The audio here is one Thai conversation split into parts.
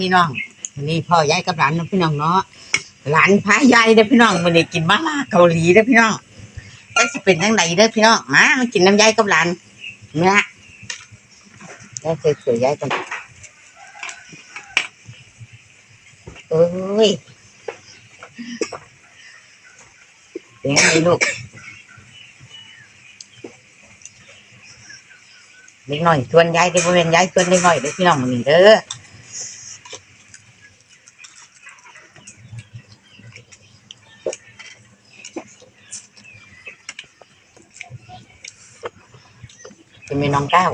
พี่น้องวันนี้พ่อยายกับหลานเนาะพี่น้องเนาะหลานพายายเด้อพี่น้องวันนี้กินมาม่าเกาหลีเด้อพี่น้องแล้วสิเป็นจังไดเด้อพี่น้องมามากินน้ำยายกับหลานเนี่ยยายสวยๆยายกันเอ้ยเป็นไงลูกเล็กหน่อยชวนยายเด้อบ่แม่นยายชวนเล็กหน่อยเด้พี่น้องมื้อนี้เด้อ มีน้องเก้า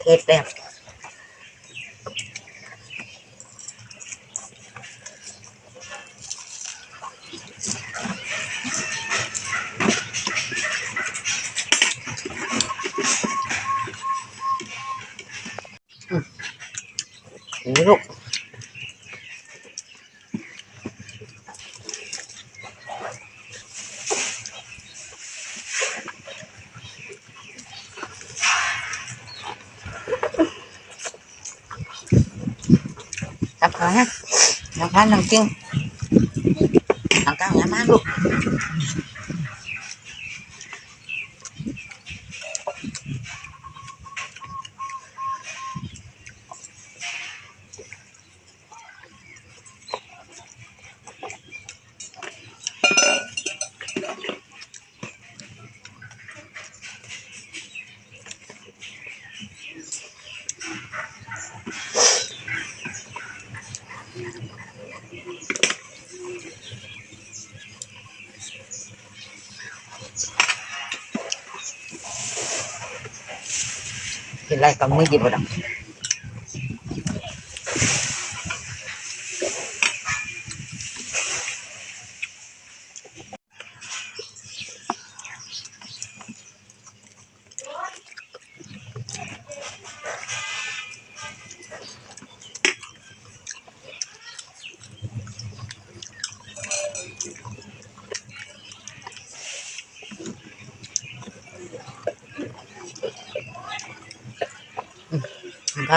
เทศแบบ ลูกจับขานะน้ำพันน้ำจิ้งน้ำก้าวน้ำมาลูก กินอะไรกั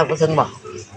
บมือห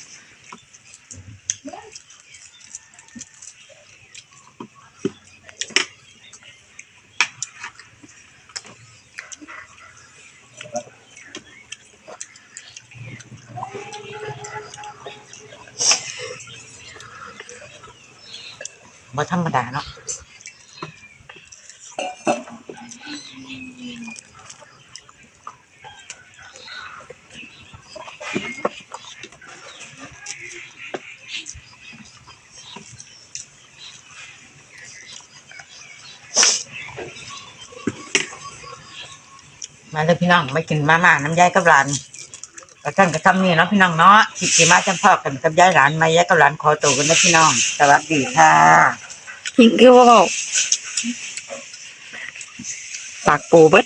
บบ่ดังข้าวก็ซึ่งบอกบ่ธรรมดาเนาะมาเลยพี่น้องไม่กินมาม่าน้ำยายกับหลานกระท่านกระทำนี่เนาะพี่น้องเนาะคิดกี่มาจำพ่อกันกับยายหลานมายายกับหลานขอตัวกันนะพี่น้อง สวัสดีค่ะ หิงคือว่าปากปูเบิด